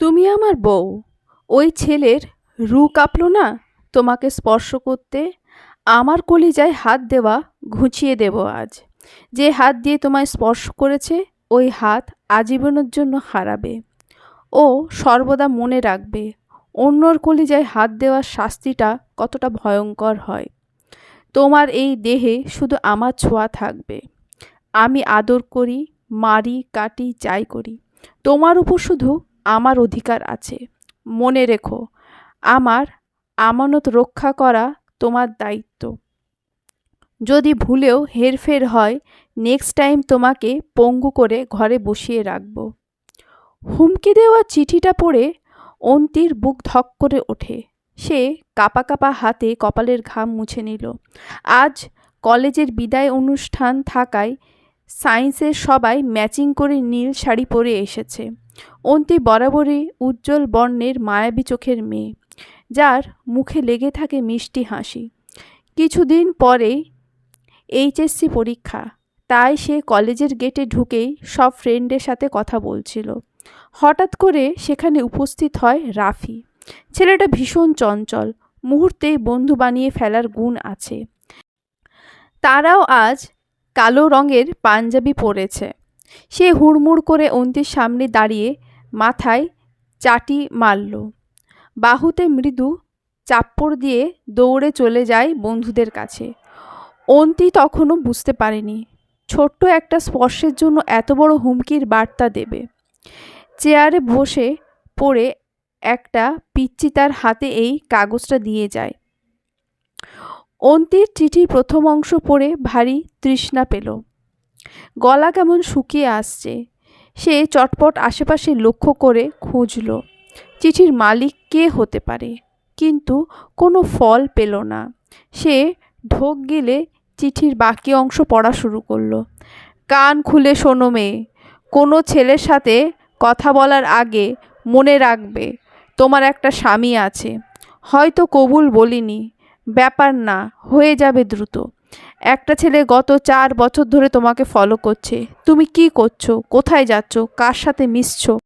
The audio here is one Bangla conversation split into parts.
তুমি আমার বউ। ওই ছেলের রু কাঁপল না? তোমাকে স্পর্শ করতে আমার কলিজায় হাত দেওয়া ঘুঁচিয়ে দেব আজ। যে হাত দিয়ে তোমায় স্পর্শ করেছে, ওই হাত আজীবনের জন্য হারাবে। ও সর্বদা মনে রাখবে, অন্যর কলিজায় হাত দেওয়ার শাস্তিটা কতটা ভয়ঙ্কর হয়। তোমার এই দেহে শুধু আমার ছোঁয়া থাকবে। আমি আদর করি, মারি, কাটি, যাই করি। তোমার উপর শুধু আমার অধিকার আছে। মনে রেখো, আমার আমানত রক্ষা করা তোমার দায়িত্ব। যদি ভুলেও হেরফের হয় নেক্সট টাইম তোমাকে পঙ্গু করে ঘরে বসিয়ে রাখব। হুমকি দেওয়া চিঠিটা পড়ে অন্তির বুক ধক করে ওঠে। সে কাপা কাপা হাতে কপালের ঘাম মুছে নিল। আজ কলেজের বিদায় অনুষ্ঠান থাকায় সায়েন্সের সবাই ম্যাচিং করে নীল শাড়ি পরে এসেছে। অন্তি বরাবরই উজ্জ্বল বর্ণের মায়াবী চোখের মেয়ে, যার মুখে লেগে থাকে মিষ্টি হাসি। কিছুদিন পরেই এইচএসসি পরীক্ষা, তাই সে কলেজের গেটে ঢুকেই সব ফ্রেন্ডের সাথে কথা বলছিল। হঠাৎ করে সেখানে উপস্থিত হয় রাফি। ছেলেটা ভীষণ চঞ্চল, মুহূর্তেই বন্ধু বানিয়ে ফেলার গুণ আছে। তারাও আজ কালো রঙের পাঞ্জাবি পরেছে। সে হুড়মুড় করে অন্তির সামনে দাঁড়িয়ে মাথায় চাটি মারল। বাহুতে মৃদু চাপ্পড় দিয়ে দৌড়ে চলে যায় বন্ধুদের কাছে। অন্তি তখনও বুঝতে পারেনি, ছোট্ট একটা স্পর্শের জন্য এত বড় হুমকির বার্তা দেবে। চেয়ারে বসে পড়ে একটা পিচ্চি তার হাতে এই কাগজটা দিয়ে যায়। অন্তির চিঠির প্রথম অংশ পড়ে ভারী তৃষ্ণা পেল। গলা কেমন শুকিয়ে আসছে। সে চটপট আশেপাশে লক্ষ্য করে খুঁজল, চিঠির মালিক কে হতে পারে। কিন্তু কোনো ফল পেল না। সে ঢোক গেলে চিঠির বাকি অংশ পড়া শুরু করল। কান খুলে শোনো মেয়ে, কোনো ছেলের সাথে কথা বলার আগে মনে রাখবে, তোমার একটা স্বামী আছে। হয়তো কবুল বলিনি। ব্যাপার না, হয়ে যাবে দ্রুত। একটা ছেলে গত চার বছর ধরে তোমাকে ফলো করছে। তুমি কি করছ? কোথায় যাচ্ছ? কার সাথে মিশছো?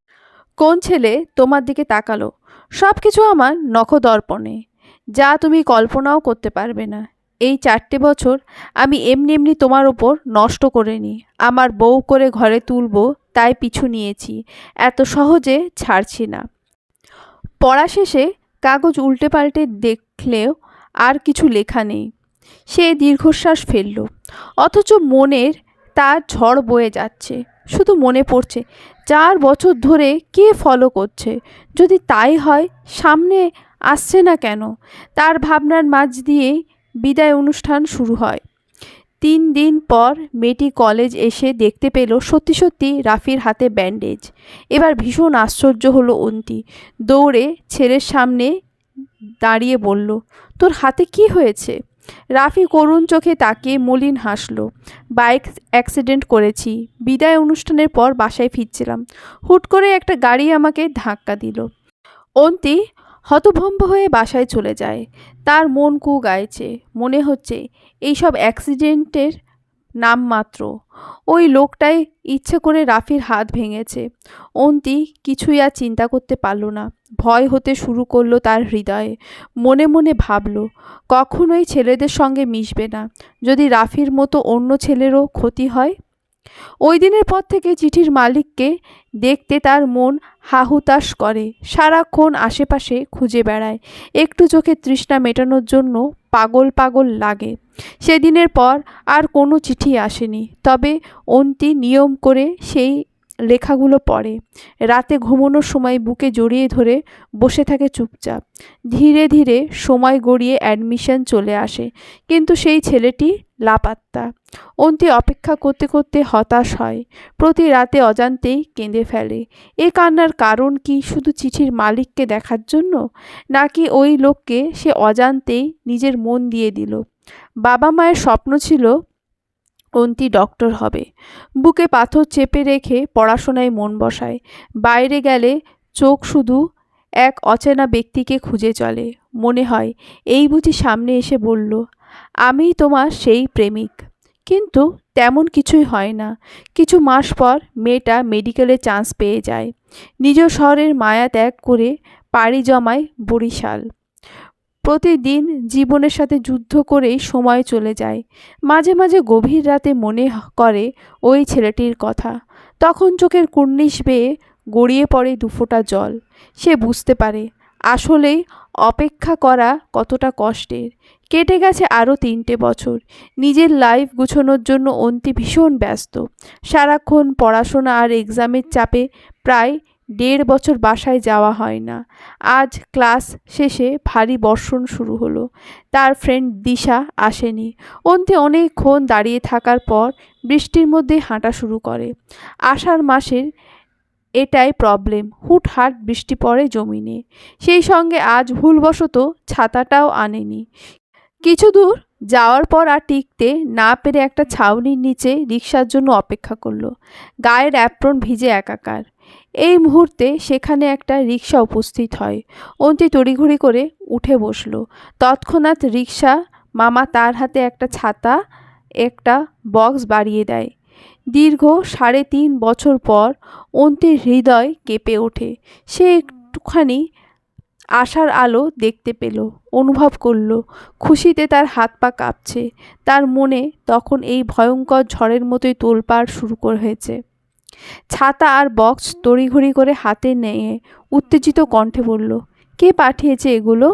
কোন ছেলে তোমার দিকে তাকালো? সব কিছু আমার নখদর্পণে। যা তুমি কল্পনাও করতে পারবে না। এই চারটে বছর আমি এমনি এমনি তোমার ওপর নষ্ট করিনি আমার বউ করে ঘরে তুলবো, তাই পিছু নিয়েছি। এত সহজে ছাড়ছি না। পড়া শেষে কাগজ উল্টে পাল্টে দেখলেও আর কিছু লেখা নেই। সে দীর্ঘশ্বাস ফেলল। অথচ মনের তার ঝড় বয়ে যাচ্ছে, শুধু মনে পড়ছে, চার বছর ধরে কে ফলো করছে? যদি তাই হয়, সামনে আসছে না কেন? তার ভাবনার মাঝ দিয়েই বিদায় অনুষ্ঠান শুরু হয়। তিন দিন পর মেয়েটি কলেজ এসে দেখতে পেল সত্যি সত্যি রাফির হাতে ব্যান্ডেজ এবার ভীষণ আশ্চর্য হলো অন্তি। দৌড়ে ছেলের সামনে দাঁড়িয়ে বলল, তোর হাতে কি হয়েছে? রাফি করুণ চোখে তাকিয়ে মলিন হাসল। বাইক অ্যাক্সিডেন্ট করেছি। বিদায় অনুষ্ঠানের পর বাসায় ফিরছিলাম। হুট করে একটা গাড়ি আমাকে ধাক্কা দিল। অন্তি হতভম্ব হয়ে বাসায় চলে যায়। তার মন কু গাইছে। মনে হচ্ছে এইসব অ্যাক্সিডেন্টের নামমাত্র ওই লোকটাই ইচ্ছে করে রাফির হাত ভেঙেছে। অন্তি কিছুই আর চিন্তা করতে পারল না। ভয় হতে শুরু করল তার হৃদয়ে। মনে মনে ভাবল, কখনোই ছেলেদের সঙ্গে মিশবে না। যদি রাফির মতো অন্য ছেলেরও ক্ষতি হয়? ওই দিনের পর থেকে চিঠির মালিককে দেখতে তার মন হাহুতাশ করে। সারাক্ষণ আশেপাশে খুঁজে বেড়ায়। একটু চোখে তৃষ্ণা মেটানোর জন্য পাগল পাগল লাগে। সেদিনের পর আর কোনো চিঠি আসেনি। তবে অন্তি নিয়ম করে সেই লেখাগুলো পড়ে। রাতে ঘুমানোর সময় বুকে জড়িয়ে ধরে বসে থাকে চুপচাপ। ধীরে ধীরে সময় গড়িয়ে অ্যাডমিশন চলে আসে। কিন্তু সেই ছেলেটি লাপাত্তা। অন্তি অপেক্ষা করতে করতে হতাশ হয়। প্রতি রাতে অজান্তেই কেঁদে ফেলে। এ কান্নার কারণ কি শুধু চিঠির মালিককে দেখার জন্য? নাকি ওই লোককে সে অজান্তেই নিজের মন দিয়ে দিল? বাবা মায়ের স্বপ্ন ছিল অন্তি ডক্টর হবে? বুকে পাথর চেপে রেখে পড়াশোনায় মন বসায়। বাইরে গেলে চোখ শুধু এক অচেনা ব্যক্তিকে খুঁজে চলে। মনে হয়, এই বুঝি সামনে এসে বলল আমি তোমার সেই প্রেমিক। কিন্তু তেমন কিছুই হয় না। কিছু মাস পর মেয়েটা মেডিকেলে চান্স পেয়ে যায়। নিজ শহরের মায়া ত্যাগ করে পাড়ি জমায় বরিশাল। প্রতিদিন জীবনের সাথে যুদ্ধ করেই সময় চলে যায়। মাঝে মাঝে গভীর রাতে মনে করে ওই ছেলেটির কথা। তখন চোখের কুর্নিশ বেয়ে গড়িয়ে পড়ে দুফোঁটা জল। সে বুঝতে পারে, আসলেই অপেক্ষা করা কতটা কষ্টের। কেটে গেছে আরও তিনটে বছর। নিজের লাইফ গুছোনোর জন্য অন্তি ভীষণ ব্যস্ত। সারাক্ষণ পড়াশোনা আর এক্সামের চাপে প্রায় দেড় বছর বাসায় যাওয়া হয় না। আজ ক্লাস শেষে ভারী বর্ষণ শুরু হলো। তার ফ্রেন্ড দিশা আসেনি। অন্তে অনেকক্ষণ দাঁড়িয়ে থাকার পর বৃষ্টির মধ্যে হাঁটা শুরু করে। আষাঢ় মাসের এটাই প্রবলেম হুটহাট বৃষ্টি পড়ে জমিনে। সেই সঙ্গে আজ ভুলবশত ছাতাটাও আনেনি। কিছু দূর যাওয়ার পর আর টিকতে না পেরে একটা ছাউনির নিচে রিক্সার জন্য অপেক্ষা করল। গায়ের অ্যাপ্রন ভিজে একাকার। এই মুহূর্তে সেখানে একটা রিক্সা উপস্থিত হয়। অন্তি তড়িঘড়ি করে উঠে বসল। তৎক্ষণাৎ রিক্সা মামা তার হাতে একটা ছাতা, একটা বক্স বাড়িয়ে দেয়। দীর্ঘ সাড়ে তিন বছর পর অন্তির হৃদয় কেঁপে ওঠে। সে একটুখানি আশার আলো দেখতে পেল, অনুভব করল, খুশিতে তার হাত পা কাঁপছে, তার মনে তখন এই ভয়ঙ্কর ঝড়ের মতোই তোলপাড় শুরু করে হয়েছে। ছাতা আর বক্স তড়িঘড়ি করে হাতে নিয়ে উত্তেজিত কণ্ঠে বলল, কে পাঠিয়েছে এগুলো?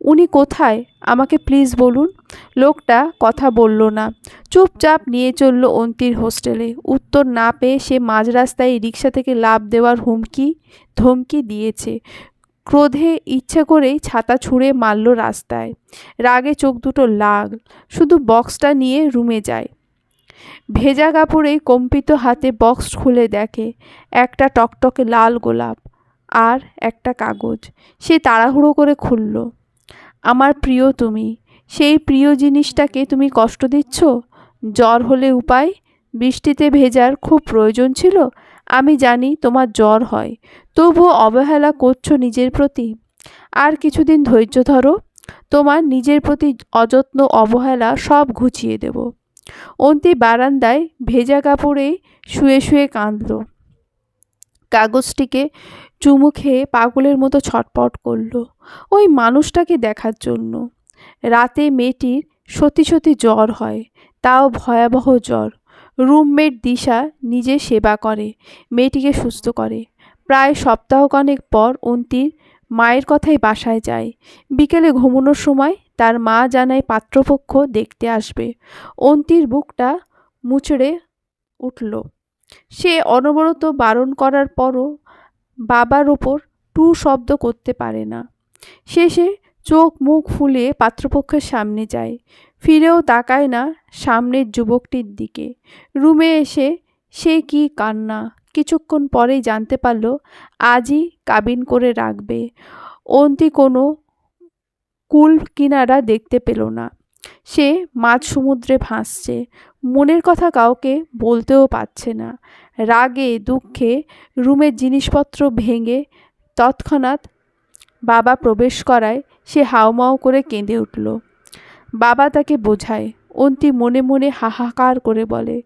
উনি কোথায়? আমাকে প্লিজ বলুন। লোকটা কথা বলল না, চুপচাপ নিয়ে চলল অন্তির হোস্টেলে। উত্তর না পেয়ে সে মাঝ রাস্তায় রিক্সা থেকে লাভ দেওয়ার হুমকি, ধমকি দিয়েছে। ক্রোধে ইচ্ছে করেই ছাতা ছুঁড়ে মারল রাস্তায়। রাগে চোখ দুটো লাল, শুধু বক্সটা নিয়ে রুমে যায়। ভেজা কাপড়ে কম্পিত হাতে বক্স খুলে দেখে, একটা টকটকে লাল গোলাপ আর একটা কাগজ। সে তাড়াহুড়ো করে খুলল, আমার প্রিয় তুমি, সেই প্রিয় জিনিসটাকে তুমি কষ্ট দিচ্ছ? জ্বর হলে উপায়? বৃষ্টিতে ভেজার খুব প্রয়োজন ছিল? আমি জানি তোমার জ্বর হয়, তবুও অবহেলা করছ নিজের প্রতি। আর কিছুদিন ধৈর্য ধরো, তোমার নিজের প্রতি অযত্ন, অবহেলা সব ঘুচিয়ে দেব। অন্তি বারান্দায় ভেজা কাপড়ে শুয়ে শুয়ে কাঁদল। কাগজটিকে চুমু খেয়ে পাগলের মতো ছটপট করল। ওই মানুষটাকে দেখার জন্য। রাতে মেয়েটির সত্যি সত্যি জ্বর হয়, তাও ভয়াবহ জ্বর। রুমমেট দিশা নিজে সেবা করে, মেয়েটিকে সুস্থ করে। প্রায় সপ্তাহখানেক পর অন্তির মায়ের কথাই বাসায় যায়। বিকেলে ঘুমানোর সময় তার মা জানায় পাত্রপক্ষ দেখতে আসবে। অন্তির বুকটা মুচড়ে উঠল। সে অনবরত বারণ করার পরও বাবার ওপর টু শব্দ করতে পারে না। শেষে চোখ মুখ ফুলিয়ে পাত্রপক্ষের সামনে যায়। ফিরেও তাকায় না সামনের যুবকটির দিকে। রুমে এসে সে কি কান্না, কিছুক্ষণ পরেই জানতে পারল, আজই কাবিন করে রাখবে। অন্তি কোনো কুল কিনারা দেখতে পেল না। সে মাঝ সমুদ্রে ভাসছে। মনের কথা কাউকে বলতেও পারছে না। রাগে, দুঃখে রুমের জিনিসপত্র ভেঙে তৎক্ষণাৎ বাবা প্রবেশ করায় সে হাউমাউ করে কেঁদে উঠল। বাবা তাকে বোঝায়। অন্তি মনে মনে হাহাকার করে বলে,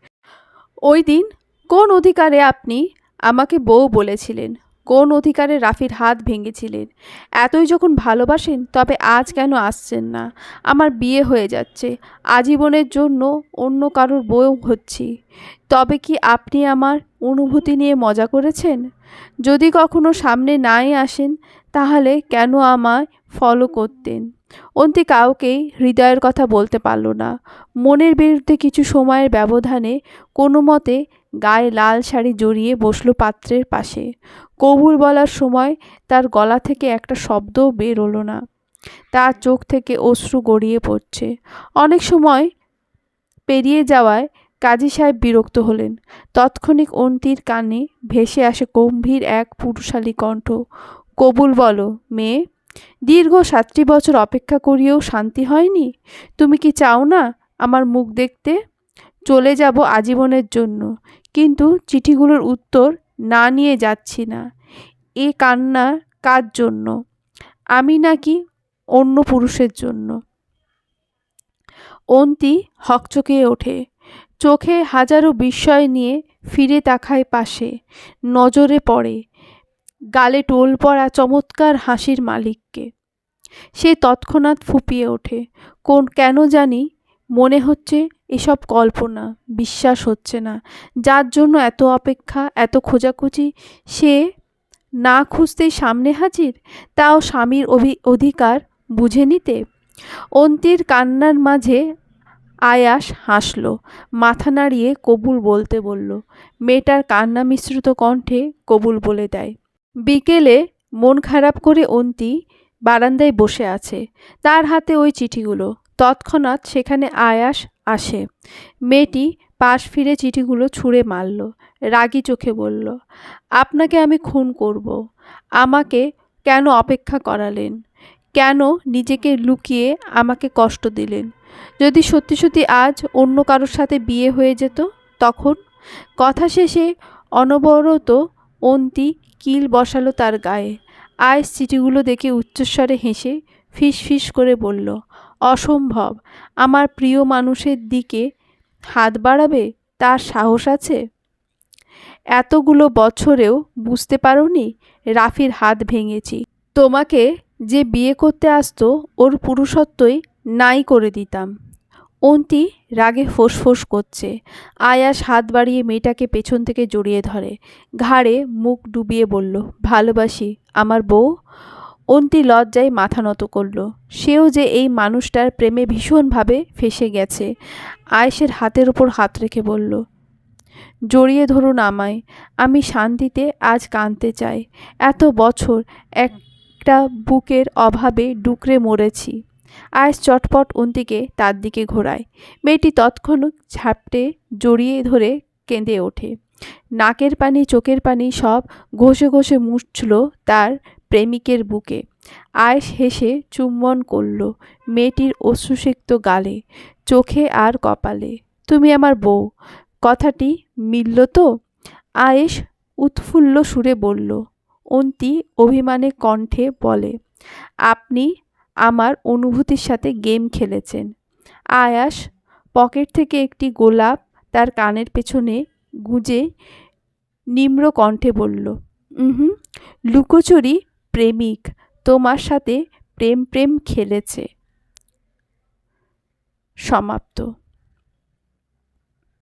ওই দিন কোন অধিকারে আপনি আমাকে বউ বলেছিলেন? কোন অধিকারে রাফির হাত ভেঙেছিলেন? এতই যখন ভালোবাসেন, তবে আজ কেন আসছেন না? আমার বিয়ে হয়ে যাচ্ছে। আজীবনের জন্য অন্য কারোর বউ হচ্ছি। তবে কি আপনি আমার অনুভূতি নিয়ে মজা করেছেন? যদি কখনো সামনে নাই আসেন তাহলে কেন আমায় ফলো করতেন? অন্তি কাউকেই হৃদয়ের কথা বলতে পারল না। মনের বিরুদ্ধে কিছু সময়ের ব্যবধানে কোনো মতে গায়ে লাল শাড়ি জড়িয়ে বসল পাত্রের পাশে। কবুল বলার সময় তার গলা থেকে একটা শব্দও বের হলো না। তার চোখ থেকে অশ্রু গড়িয়ে পড়ছে। অনেক সময় পেরিয়ে যাওয়ায় কাজী সাহেব বিরক্ত হলেন। তৎক্ষণিক অন্তির কানে ভেসে আসে গম্ভীর এক পুরুষালী কণ্ঠ। কবুল বলো, মেয়ে। দীর্ঘ সাতটি বছর অপেক্ষা করিয়েও শান্তি হয়নি? তুমি কি চাও না আমার মুখ দেখতে? চলে যাব আজীবনের জন্য। কিন্তু চিঠিগুলোর উত্তর না নিয়ে যাচ্ছি না। এ কান্না কার জন্য? আমি নাকি অন্য পুরুষের জন্য। অন্তি হকচকিয়ে ওঠে। চোখে হাজারো বিস্ময় নিয়ে ফিরে তাকায় পাশে। নজরে পড়ে। গালে টোল পড়া চমৎকার হাসির মালিককে। সে তৎক্ষণাৎ ফুপিয়ে ওঠে। কোন কেন জানি মনে হচ্ছে এসব কল্পনা, বিশ্বাস হচ্ছে না। যার জন্য এত অপেক্ষা, এত খোঁজাখুঁজি সে না খুঁজতেই সামনে হাজির? তাও স্বামীর অভি, অধিকার বুঝে নিতে? অন্তির কান্নার মাঝে আয়াস হাসল, মাথা নাড়িয়ে কবুল বলতে বলল, মেয়েটার কান্না মিশ্রিত কণ্ঠে কবুল বলে দেয়। বিকেলে মন খারাপ করে অন্তি বারান্দায় বসে আছে। তার হাতে ওই চিঠিগুলো। তৎক্ষণাৎ সেখানে আয়াস আসে। মেয়েটি পাশ ফিরে চিঠিগুলো ছুঁড়ে মারল। রাগী চোখে বলল, আপনাকে আমি খুন করব। আমাকে কেন অপেক্ষা করালেন? কেন নিজেকে লুকিয়ে আমাকে কষ্ট দিলেন? যদি সত্যি সত্যি আজ অন্য কারোর সাথে বিয়ে হয়ে যেত, তখন? কথা শেষে অনবরত অন্তি কিল বসালো তার গায়ে। আয়েস চিঠিগুলো দেখে উচ্চস্বরে হেসে ফিস ফিস করে বলল, অসম্ভব, আমার প্রিয় মানুষের দিকে হাত বাড়াবে? তার সাহস আছে? এতগুলো বছরেও বুঝতে পারোনি? রাফির হাত ভেঙেছি। তোমাকে যে বিয়ে করতে আসতো, ওর পুরুষত্বই নাই করে দিতাম। অন্তি রাগে ফোঁস করছে। আয়াস হাত বাড়িয়ে মেয়েটাকে পেছন থেকে জড়িয়ে ধরে। ঘাড়ে মুখ ডুবিয়ে বলল, ভালোবাসি, আমার বউ? অন্তি লজ্জায় মাথা নত করল। সেও যে এই মানুষটার প্রেমে ভীষণভাবে ফেসে গেছে। আয়েসের হাতের ওপর হাত রেখে বলল, জড়িয়ে ধরুন আমায়। আমি শান্তিতে আজ কাঁদতে চাই। এত বছর একটা বুকের অভাবে ডুকরে মরেছি। আয়েস চটপট অন্তিকে তার দিকে ঘোরায়। মেয়েটি তৎক্ষণাৎ ঝাপটে জড়িয়ে ধরে কেঁদে ওঠে। নাকের পানি, চোখের পানি সব ঘষে ঘষে মুছল তার প্রেমিকের বুকে। আয়েস হেসে চুম্বন করল মেয়েটির অশ্রুসিক্ত গালে। চোখে আর কপালে, তুমি আমার বউ, কথাটি মিলল তো? আয়েশ উৎফুল্ল সুরে বলল, অন্তি অভিমানে কণ্ঠে বলে, আপনি আমার অনুভূতির সাথে গেম খেলেছেন। আয়াস পকেট থেকে একটি গোলাপ তার কানের পেছনে গুঁজে নিম্র কণ্ঠে বলল হুম লুকোচুরি প্রেমিক, তোমার সাথে প্রেম প্রেম খেলেছে। সমাপ্ত।